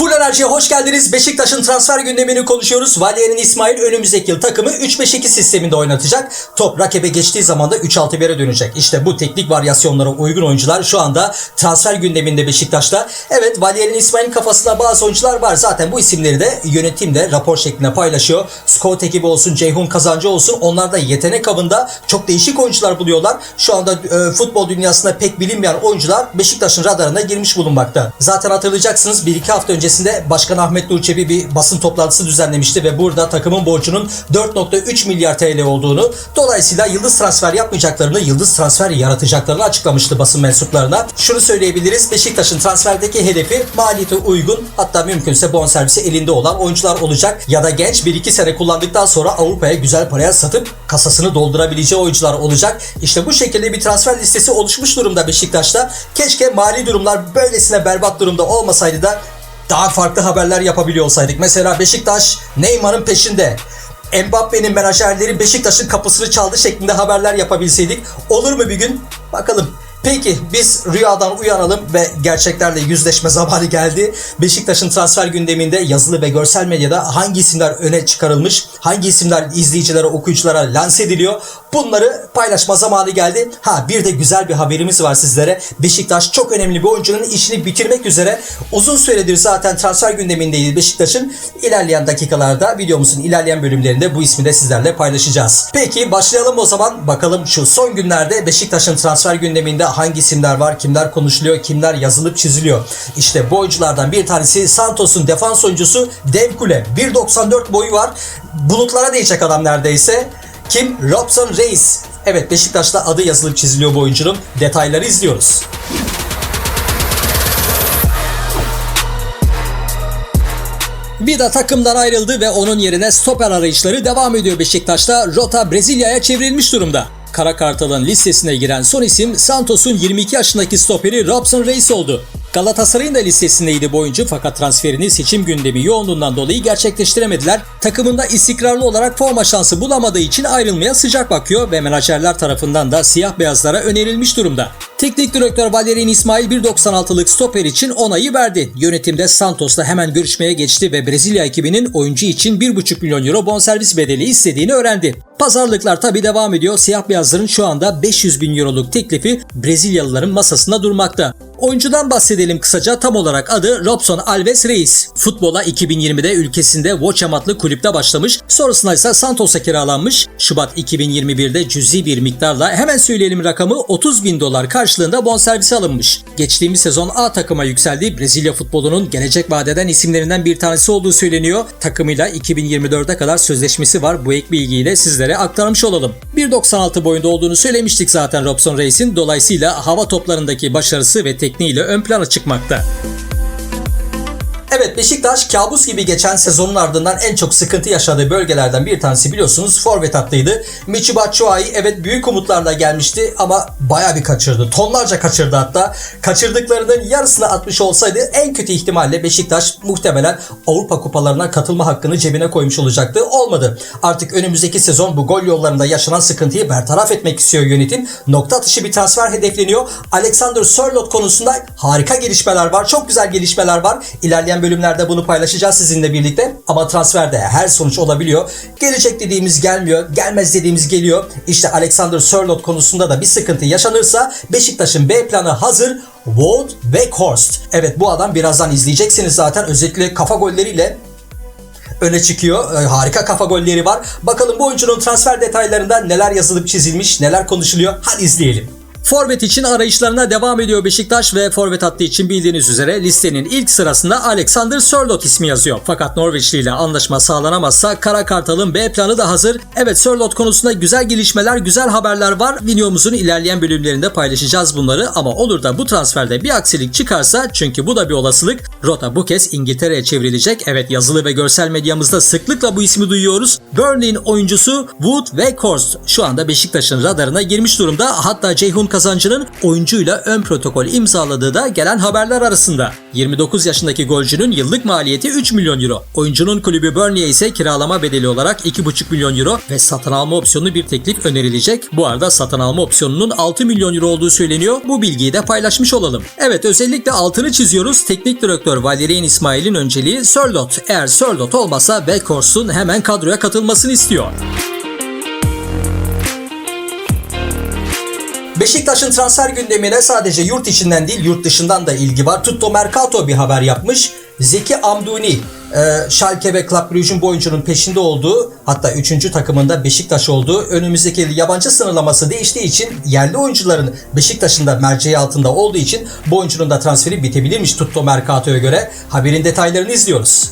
Full Enerji'ye hoş geldiniz. Beşiktaş'ın transfer gündemini konuşuyoruz. Valerian İsmail önümüzdeki yıl takımı 3-5-2 sisteminde oynatacak. Top rakibe geçtiği zaman da 3-6-1'e dönecek. İşte bu teknik varyasyonlara uygun oyuncular şu anda transfer gündeminde Beşiktaş'ta. Evet Valerian İsmail'in kafasında bazı oyuncular var. Zaten bu isimleri de yönetim de rapor şeklinde paylaşıyor. Scout ekibi olsun, Ceyhun Kazancı olsun. Onlar da yetenek avında çok değişik oyuncular buluyorlar. Şu anda e, futbol dünyasında pek bilinmeyen oyuncular Beşiktaş'ın radarına girmiş bulunmakta. Zaten hatırlayacaksınız 1-2 hafta öncesinde Başkan Ahmet Nur bir basın toplantısı düzenlemişti ve burada takımın borcunun 4.3 milyar TL olduğunu dolayısıyla yıldız transfer yapmayacaklarını, yıldız transfer yaratacaklarını açıklamıştı basın mensuplarına. Şunu söyleyebiliriz. Beşiktaş'ın transferdeki hedefi maliyete uygun hatta mümkünse bonservisi elinde olan oyuncular olacak ya da genç 1-2 sene kullandıktan sonra Avrupa'ya güzel paraya satıp kasasını doldurabileceği oyuncular olacak. İşte bu şekilde bir transfer listesi oluşmuş durumda Beşiktaş'ta. Keşke mali durumlar böylesine berbat durumda olmasaydı da daha farklı haberler yapabiliyor olsaydık. Mesela Beşiktaş Neymar'ın peşinde. Mbappe'nin menajerleri Beşiktaş'ın kapısını çaldı şeklinde haberler yapabilseydik. Olur mu bir gün? Bakalım. Peki biz rüyadan uyanalım ve gerçeklerle yüzleşme zamanı geldi. Beşiktaş'ın transfer gündeminde yazılı ve görsel medyada hangi isimler öne çıkarılmış, hangi isimler izleyicilere, okuyuculara lanse ediliyor bunları paylaşma zamanı geldi. Ha bir de güzel bir haberimiz var sizlere. Beşiktaş çok önemli bir oyuncunun işini bitirmek üzere uzun süredir zaten transfer gündemindeydi Beşiktaş'ın. İlerleyen dakikalarda videomuzun ilerleyen bölümlerinde bu ismi de sizlerle paylaşacağız. Peki başlayalım o zaman. Bakalım şu son günlerde Beşiktaş'ın transfer gündeminde hangi isimler var, kimler konuşuluyor, kimler yazılıp çiziliyor. İşte bu oyunculardan bir tanesi Santos'un defans oyuncusu Demkule. 1.94 boyu var. Bulutlara değecek adam neredeyse. Kim? Robson Reis. Evet Beşiktaş'ta adı yazılıp çiziliyor bu oyuncunun. Detayları izliyoruz. Vida takımdan ayrıldı ve onun yerine stoper arayışları devam ediyor Beşiktaş'ta. Rota Brezilya'ya çevrilmiş durumda. Kara Kartal'ın listesine giren son isim Santos'un 22 yaşındaki stoperi Robson Reis oldu. Galatasaray'ın da listesindeydi bu oyuncu fakat transferini seçim gündemi yoğunluğundan dolayı gerçekleştiremediler. Takımında istikrarlı olarak forma şansı bulamadığı için ayrılmaya sıcak bakıyor ve menajerler tarafından da siyah beyazlara önerilmiş durumda. Teknik direktör Valerian İsmail 1.96'lık stoper için onayı verdi. Yönetimde Santos'la hemen görüşmeye geçti ve Brezilya ekibinin oyuncu için 1.5 milyon euro bonservis bedeli istediğini öğrendi. Pazarlıklar tabi devam ediyor. Siyah beyazların şu anda 500 bin euroluk teklifi Brezilyalıların masasında durmakta. Oyuncudan bahsedelim kısaca tam olarak adı Robson Alves Reis. Futbola 2020'de ülkesinde Watcham adlı kulüpte başlamış. Sonrasında ise Santos'a kiralanmış. Şubat 2021'de cüzi bir miktarla hemen söyleyelim rakamı 30 bin dolar karşılığında bonservisi alınmış. Geçtiğimiz sezon A takıma yükseldiği Brezilya futbolunun gelecek vadeden isimlerinden bir tanesi olduğu söyleniyor. Takımıyla 2024'e kadar sözleşmesi var. Bu ek bilgiyi de sizlere aktarmış olalım. 1.96 boyunda olduğunu söylemiştik zaten Robson Reis'in. Dolayısıyla hava toplarındaki başarısı ve tekniğiyle ön plana çıkmakta. Evet Beşiktaş kabus gibi geçen sezonun ardından en çok sıkıntı yaşadığı bölgelerden bir tanesi biliyorsunuz forvet hattıydı. Michi Batshuayi evet büyük umutlarla gelmişti ama baya bir kaçırdı. Tonlarca kaçırdı hatta. Kaçırdıklarının yarısını atmış olsaydı en kötü ihtimalle Beşiktaş muhtemelen Avrupa kupalarına katılma hakkını cebine koymuş olacaktı. Olmadı. Artık önümüzdeki sezon bu gol yollarında yaşanan sıkıntıyı bertaraf etmek istiyor yönetim. Nokta atışı bir transfer hedefleniyor. Alexander Sörloth konusunda harika gelişmeler var. Çok güzel gelişmeler var. İlerleyen bölümlerde bunu paylaşacağız sizinle birlikte. Ama transferde her sonuç olabiliyor. Gelecek dediğimiz gelmiyor. Gelmez dediğimiz geliyor. İşte Alexander Sörloth konusunda da bir sıkıntı yaşanırsa Beşiktaş'ın B planı hazır. Wout Weghorst. Evet bu adam birazdan izleyeceksiniz zaten. Özellikle kafa golleriyle öne çıkıyor. Ee, harika kafa golleri var. Bakalım bu oyuncunun transfer detaylarında neler yazılıp çizilmiş, neler konuşuluyor. Hadi izleyelim. Forvet için arayışlarına devam ediyor Beşiktaş ve forvet hattı için bildiğiniz üzere listenin ilk sırasında Alexander Sörloth ismi yazıyor. Fakat Norveçli ile anlaşma sağlanamazsa Kara Kartal'ın B planı da hazır. Evet Sörloth konusunda güzel gelişmeler, güzel haberler var. Videomuzun ilerleyen bölümlerinde paylaşacağız bunları ama olur da bu transferde bir aksilik çıkarsa çünkü bu da bir olasılık. Rota bu kez İngiltere'ye çevrilecek. Evet yazılı ve görsel medyamızda sıklıkla bu ismi duyuyoruz. Burnley'in oyuncusu Wood Weghorst şu anda Beşiktaş'ın radarına girmiş durumda. Hatta Ceyhun kazancının oyuncuyla ön protokol imzaladığı da gelen haberler arasında. 29 yaşındaki golcünün yıllık maliyeti 3 milyon euro. Oyuncunun kulübü Burnley'e ise kiralama bedeli olarak 2,5 milyon euro ve satın alma opsiyonlu bir teklif önerilecek. Bu arada satın alma opsiyonunun 6 milyon euro olduğu söyleniyor. Bu bilgiyi de paylaşmış olalım. Evet özellikle altını çiziyoruz. Teknik direktör Valerian İsmail'in önceliği Sörlot. Eğer Sörlot olmasa Weghorst'un hemen kadroya katılmasını istiyor. Beşiktaş'ın transfer gündemine sadece yurt içinden değil yurt dışından da ilgi var. Tutto Mercato bir haber yapmış. Zeki Amduni, e, Schalke ve Club Brugge'un bu oyuncunun peşinde olduğu hatta 3. takımında Beşiktaş olduğu önümüzdeki yabancı sınırlaması değiştiği için yerli oyuncuların Beşiktaş'ın da merceği altında olduğu için bu oyuncunun da transferi bitebilirmiş Tutto Mercato'ya göre. Haberin detaylarını izliyoruz.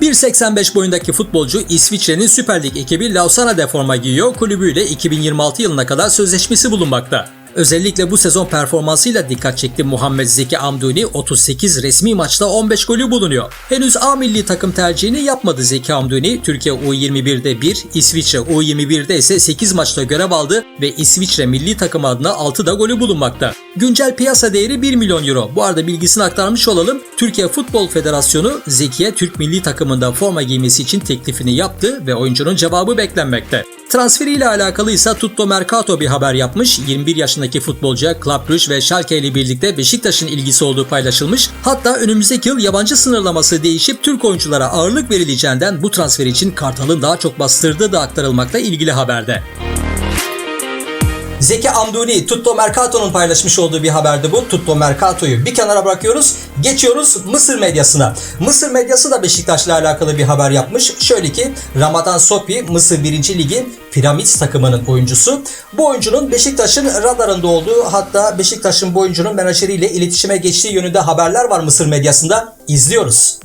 1.85 boyundaki futbolcu İsviçre'nin Süper Lig ekibi Lausanne'de forma giyiyor. Kulübüyle 2026 yılına kadar sözleşmesi bulunmakta. Özellikle bu sezon performansıyla dikkat çekti Muhammed Zeki Amduni 38 resmi maçta 15 golü bulunuyor. Henüz A milli takım tercihini yapmadı Zeki Amduni. Türkiye U21'de 1, İsviçre U21'de ise 8 maçta görev aldı ve İsviçre milli takım adına 6 da golü bulunmakta. Güncel piyasa değeri 1 milyon euro. Bu arada bilgisini aktarmış olalım. Türkiye Futbol Federasyonu Zeki'ye Türk milli takımında forma giymesi için teklifini yaptı ve oyuncunun cevabı beklenmekte. Transferiyle alakalı ise Tutto Mercato bir haber yapmış. 21 yaşındaki futbolcuya Club Brugge ve Schalke ile birlikte Beşiktaş'ın ilgisi olduğu paylaşılmış. Hatta önümüzdeki yıl yabancı sınırlaması değişip Türk oyunculara ağırlık verileceğinden bu transfer için Kartal'ın daha çok bastırdığı da aktarılmakta ilgili haberde. Zeki Amduni, Tutto Mercato'nun paylaşmış olduğu bir haberdi bu. Tutto Mercato'yu bir kenara bırakıyoruz. Geçiyoruz Mısır medyasına. Mısır medyası da Beşiktaş'la alakalı bir haber yapmış. Şöyle ki Ramadan Sopi Mısır 1. Ligi Piramit takımının oyuncusu. Bu oyuncunun Beşiktaş'ın radarında olduğu hatta Beşiktaş'ın bu oyuncunun menajeriyle iletişime geçtiği yönünde haberler var Mısır medyasında. İzliyoruz.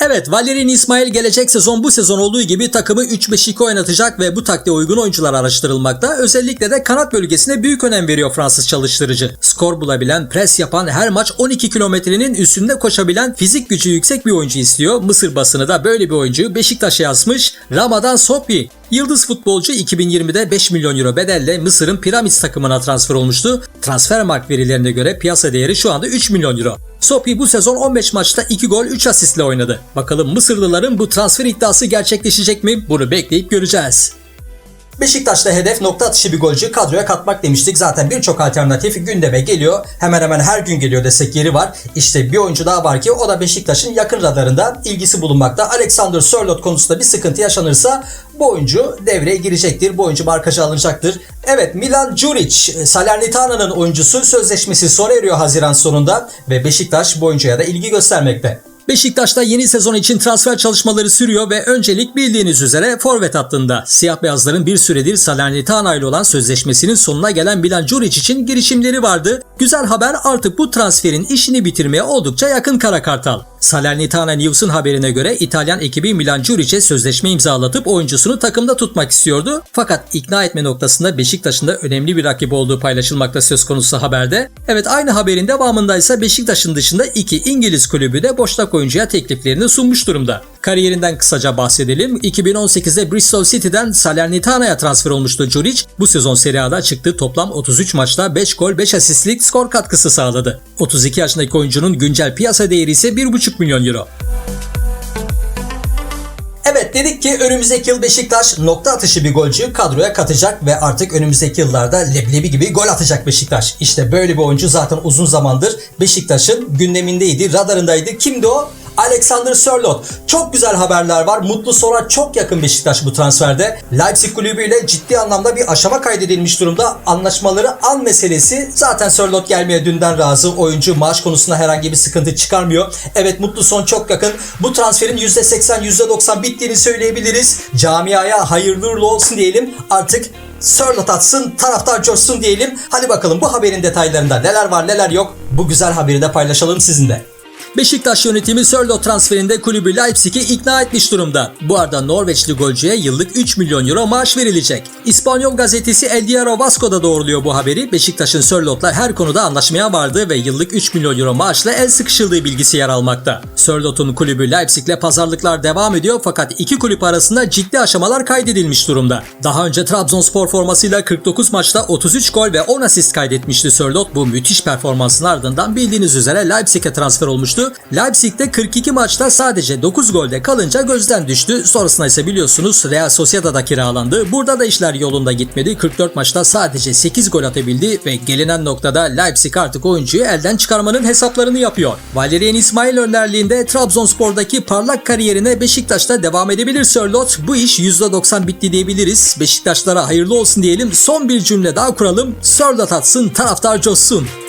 Evet Valerian İsmail gelecek sezon bu sezon olduğu gibi takımı 3-5-2 oynatacak ve bu taktiğe uygun oyuncular araştırılmakta. Özellikle de kanat bölgesine büyük önem veriyor Fransız çalıştırıcı. Skor bulabilen, pres yapan, her maç 12 kilometrenin üstünde koşabilen, fizik gücü yüksek bir oyuncu istiyor. Mısır basını da böyle bir oyuncuyu Beşiktaş'a yazmış. Ramadan Sopi Yıldız futbolcu 2020'de 5 milyon euro bedelle Mısır'ın Pyramids takımına transfer olmuştu. Transfermarkt verilerine göre piyasa değeri şu anda 3 milyon euro. Sopi bu sezon 15 maçta 2 gol 3 asistle oynadı. Bakalım Mısırlıların bu transfer iddiası gerçekleşecek mi? Bunu bekleyip göreceğiz. Beşiktaş'ta hedef nokta atışı bir golcü kadroya katmak demiştik. Zaten birçok alternatif gündeme geliyor. Hemen hemen her gün geliyor desek yeri var. İşte bir oyuncu daha var ki o da Beşiktaş'ın yakın radarında ilgisi bulunmakta. Alexander Sörloth konusunda bir sıkıntı yaşanırsa bu oyuncu devreye girecektir. Bu oyuncu markajı alınacaktır. Evet Milan Juric, Salernitana'nın oyuncusu sözleşmesi sona eriyor Haziran sonunda ve Beşiktaş bu oyuncuya da ilgi göstermekte. Beşiktaş'ta yeni sezon için transfer çalışmaları sürüyor ve öncelik bildiğiniz üzere forvet hattında. Siyah beyazların bir süredir Salernitana ile olan sözleşmesinin sonuna gelen Milan Juric için girişimleri vardı. Güzel haber artık bu transferin işini bitirmeye oldukça yakın Kara Kartal. Salernitana News'un haberine göre İtalyan ekibi Milan Juric'e sözleşme imzalatıp oyuncusunu takımda tutmak istiyordu. Fakat ikna etme noktasında Beşiktaş'ın da önemli bir rakip olduğu paylaşılmakta söz konusu haberde. Evet aynı haberin devamında ise Beşiktaş'ın dışında iki İngiliz kulübü de boşnak oyuncuya tekliflerini sunmuş durumda. Kariyerinden kısaca bahsedelim. 2018'de Bristol City'den Salernitana'ya transfer olmuştu Juric. Bu sezon Serie A'da çıktığı toplam 33 maçta 5 gol 5 asistlik skor katkısı sağladı. 32 yaşındaki oyuncunun güncel piyasa değeri ise 1,5 milyon euro. Evet dedik ki önümüzdeki yıl Beşiktaş nokta atışı bir golcü kadroya katacak ve artık önümüzdeki yıllarda leblebi gibi gol atacak Beşiktaş. İşte böyle bir oyuncu zaten uzun zamandır Beşiktaş'ın gündemindeydi, radarındaydı. Kimdi o? Alexander Sörloth. Çok güzel haberler var. Mutlu sona çok yakın Beşiktaş bu transferde. Leipzig kulübüyle ciddi anlamda bir aşama kaydedilmiş durumda. Anlaşmaları an meselesi. Zaten Sörloth gelmeye dünden razı. Oyuncu maaş konusunda herhangi bir sıkıntı çıkarmıyor. Evet mutlu son çok yakın. Bu transferin %80 %90 bittiğini söyleyebiliriz. Camiaya hayırlı uğurlu olsun diyelim. Artık Sörlot atsın, taraftar coşsun diyelim. Hadi bakalım bu haberin detaylarında neler var neler yok. Bu güzel haberi de paylaşalım sizinle. Beşiktaş yönetimi Sörloth transferinde kulübü Leipzig'i ikna etmiş durumda. Bu arada Norveçli golcüye yıllık 3 milyon euro maaş verilecek. İspanyol gazetesi El Diario Vasco'da doğruluyor bu haberi. Beşiktaş'ın Sörloth'la her konuda anlaşmaya vardığı ve yıllık 3 milyon euro maaşla el sıkışıldığı bilgisi yer almakta. Sörloth'un kulübü Leipzig'le pazarlıklar devam ediyor fakat iki kulüp arasında ciddi aşamalar kaydedilmiş durumda. Daha önce Trabzonspor formasıyla 49 maçta 33 gol ve 10 asist kaydetmişti Sörloth. Bu müthiş performansın ardından bildiğiniz üzere Leipzig'e transfer olmuştu. Leipzig'te 42 maçta sadece 9 golde kalınca gözden düştü. Sonrasında ise biliyorsunuz Real Sociedad'a kiralandı. Burada da işler yolunda gitmedi. 44 maçta sadece 8 gol atabildi ve gelinen noktada Leipzig artık oyuncuyu elden çıkarmanın hesaplarını yapıyor. Valerian İsmail önderliğinde Trabzonspor'daki parlak kariyerine Beşiktaş'ta devam edebilir Sörloth. Bu iş %90 bitti diyebiliriz. Beşiktaşlara hayırlı olsun diyelim. Son bir cümle daha kuralım. Sörloth atsın, taraftar coşsun.